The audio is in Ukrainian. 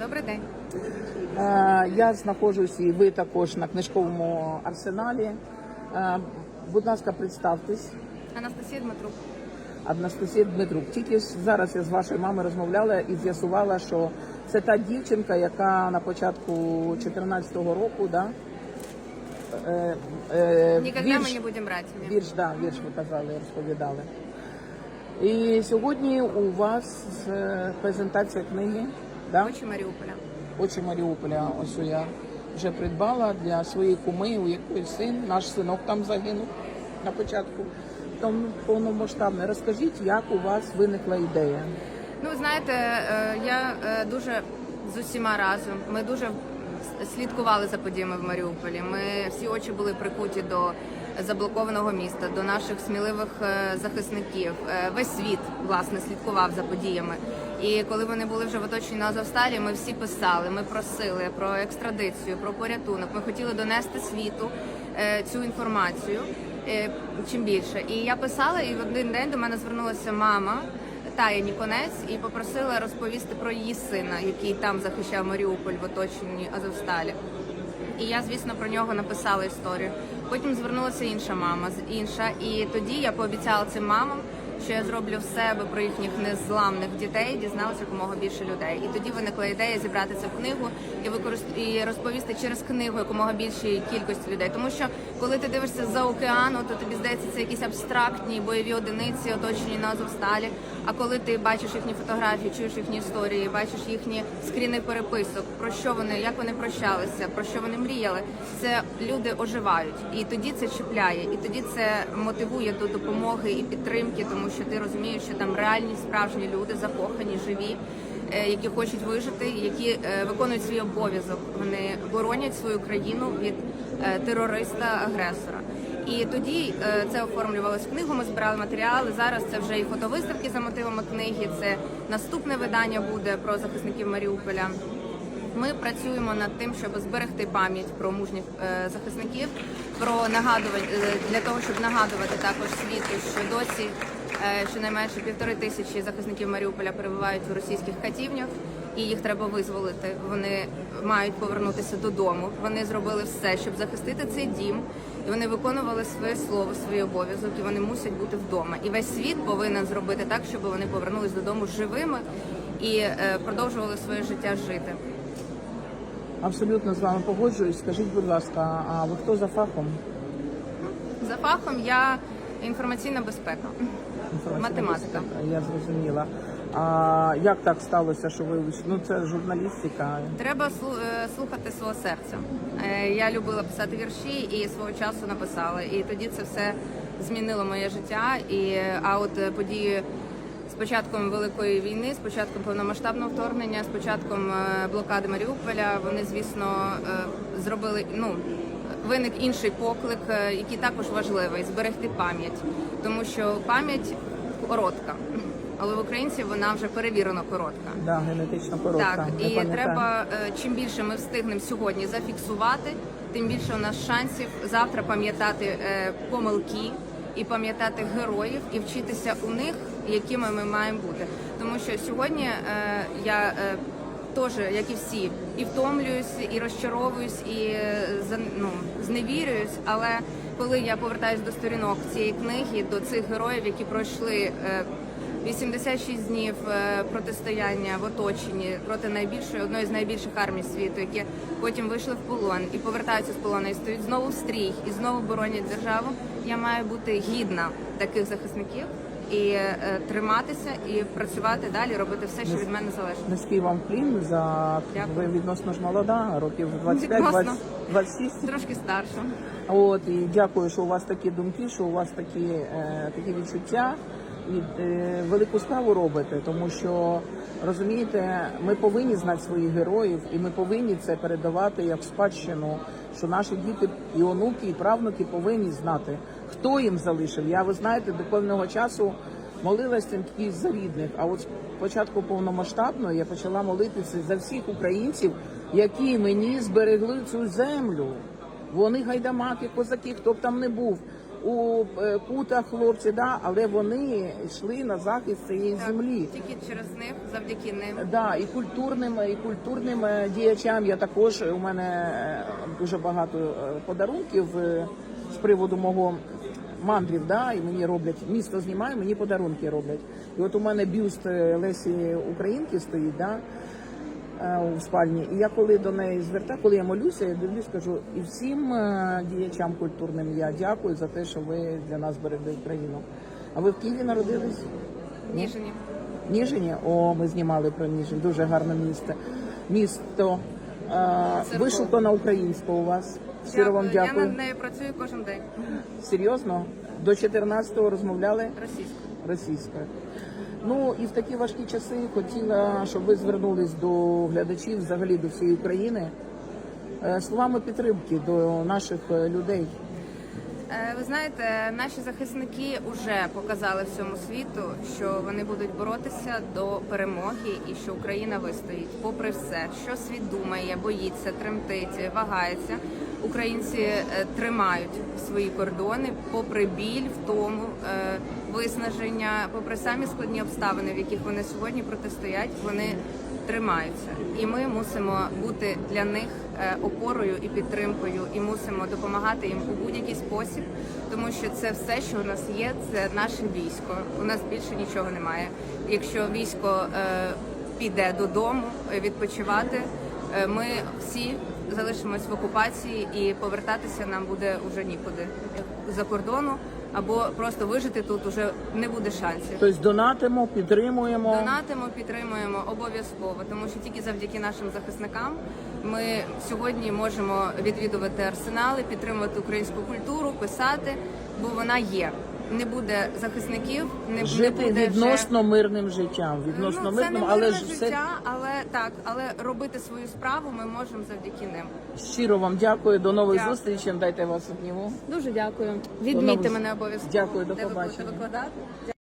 Добрий день. Е, Я знаходжусь і ви також на книжковому арсеналі. Е, Будь ласка, представтесь. Анастасія Дмитрук. Анастасія Дмитрук. Тільки зараз я з вашою мамою розмовляла і з'ясувала, що це та дівчинка, яка на початку 2014 року, да? е, е, Ніколи ми не будемо братьями. Вірш, да, вірш ви казали, розповідали. І сьогодні у вас презентація книги. Да? Очі Маріуполя. Очі Маріуполя. Ось я вже придбала для своєї куми, у якої син, наш синок там загинув на початку. Тому повномасштабне. Розкажіть, як у вас виникла ідея? Ну, знаєте, е, я е, дуже з усіма разом. Ми дуже слідкували за подіями в Маріуполі. Ми всі очі були прикуті до заблокованого міста, до наших сміливих е, захисників. Е, Весь світ власне слідкував за подіями. І коли вони були вже в оточенні на Азовсталі, ми всі писали, ми просили про екстрадицію, про порятунок. Ми хотіли донести світу е, цю інформацію чим більше. І я писала, і в один день до мене звернулася мама. Тая Ніконець і попросила розповісти про її сина, який там захищав Маріуполь в оточенні Азовсталі. І я, звісно, про нього написала історію. Потім звернулася інша мама, інша, і тоді я пообіцяла цим мамам, що я зроблю все, аби про їхніх незламних дітей дізналося якомога більше людей. І тоді виникла ідея зібрати цю книгу і використ... і розповісти через книгу якомога більшій кількості людей. Тому що коли ти дивишся за океану, то тобі здається це якісь абстрактні бойові одиниці, оточені на Азовсталі. А коли ти бачиш їхні фотографії, чуєш їхні історії, бачиш їхні скріни переписок, про що вони, як вони прощалися, про що вони мріяли, це люди оживають, і тоді це чіпляє, і тоді це мотивує до допомоги і підтримки, тому що ти розумієш, що там реальні справжні люди, закохані, живі. е, Які хочуть вижити, які е, виконують свій обов'язок, вони боронять свою країну від е, терориста-агресора. І тоді це оформлювалось в книгу. Ми збирали матеріали. Зараз це вже і фотовиставки за мотивами книги. Це наступне видання буде про захисників Маріуполя. Ми працюємо над тим, щоб зберегти пам'ять про мужніх захисників, про нагадування е, для того, щоб нагадувати також світу, що досі щонайменше півтори тисячі захисників Маріуполя перебувають у російських катівнях, і їх треба визволити. Вони мають повернутися додому. Вони зробили все, щоб захистити цей дім, і вони виконували своє слово, свій обов'язок, і вони мусять бути вдома. І весь світ повинен зробити так, щоб вони повернулись додому живими і е, продовжували своє життя жити. Абсолютно з вами погоджуюсь. Скажіть, будь ласка, а ви хто за фахом? За фахом я інформаційна безпека. Математика. Я зрозуміла. А як так сталося, що ви ну це журналістика? Треба е, слухати свого серця. Е, Я любила писати вірші і свого часу написала. І тоді це все змінило моє життя. І а от е, події з початком великої війни, з початком повномасштабного вторгнення, з початком блокади Маріуполя, вони звісно зробили ну. Виник інший поклик, е, який також важливий зберегти пам'ять, тому що пам'ять коротка, але в українців вона вже перевірено коротка. Да, генетично коротка. Так, Я і пам'ятаю. треба е, чим більше ми встигнемо сьогодні зафіксувати, тим більше у нас шансів завтра пам'ятати е, помилки і пам'ятати героїв і вчитися у них, якими ми маємо бути. Тому що сьогодні е, я е, теж, як і всі, і втомлююсь, і розчаровуюсь, і ну, зневірююсь. Але коли я повертаюсь до сторінок цієї книги, до цих героїв, які пройшли. е, 86 днів е, протистояння в оточенні проти найбільшої одної з найбільших армій світу, які потім вийшли в полон і повертаються з полону, і стають знову в стрій і знову боронять державу. Я маю бути гідна таких захисників і е, триматися і працювати далі, робити все, що від мене залежить. Низький вам плін за ви відносно ж молода, років 25, Відносно. 20, 26. Трошки старша. От і дякую, що у вас такі думки, що у вас такі, е, такі відчуття і е, велику справу робите, тому що розумієте, ми повинні знати своїх героїв, і ми повинні це передавати як спадщину. Що наші діти і онуки, і правнуки повинні знати, хто їм залишив. Я ви знаєте, до певного часу молилася тільки за рідних. А от з початку повномасштабної я почала молитися за всіх українців, які мені зберегли цю землю. Вони гайдамаки, козаки, хто б там не був. у е, путах хлопці, да, але вони йшли на захист цієї Так, землі. Тільки через них, завдяки ним. Да, і культурним, і культурним е, діячам я також у мене е, дуже багато подарунків з приводу мого мандрів. Да, і мені роблять місто знімає, мені подарунки роблять. І от у мене бюст е, Лесі Українки стоїть, да, е, у спальні. І я коли до неї звертаю, коли я молюся, я дивлюсь, кажу, і всім е, діячам культурним я дякую за те, що ви для нас берегли Україну. А ви в Києві народились? Ніжені. Ніжині? О, ми знімали про Ніжин. Дуже гарне місто. Місто вишукано українсько у вас. Щиро вам Я над нею працюю кожен день. Серйозно? До 14-го розмовляли Російською. російською. Ну і в такі важкі часи хотіла, щоб ви звернулись до глядачів, взагалі до всієї України, е, словами підтримки до наших е, людей. Е, Ви знаєте, наші захисники вже показали всьому світу, що вони будуть боротися до перемоги і що Україна вистоїть. Попри все, що світ думає, боїться, тремтить, вагається. Українці е, тримають свої кордони, попри біль, втому, е, виснаження, попри самі складні обставини, в яких вони сьогодні протистоять, вони тримаються, і ми мусимо бути для них е, опорою і підтримкою, і мусимо допомагати їм у будь-який спосіб, тому що це все, що у нас є, це наше військо. У нас більше нічого немає. Якщо військо піде додому відпочивати, ми всі залишимось в окупації і повертатися нам буде уже нікуди за кордону або просто вижити тут уже не буде шансів. Тобто донатимо, підтримуємо. Донатимо, підтримуємо обов'язково, тому що тільки завдяки нашим захисникам ми сьогодні можемо відвідувати арсенали, підтримувати українську культуру, писати, бо вона є. Не буде захисників, не, не Жити буде відносно мирним життям, відносно ну, це мирним, не але ж життя, все але так, але робити свою справу ми можемо завдяки ним. щиро вам дякую. До нових Дякую. зустрічей. Дайте вас обніму. Дуже дякую. нових- мене обов'язково. Дякую, до де ви будете побачення. викладати.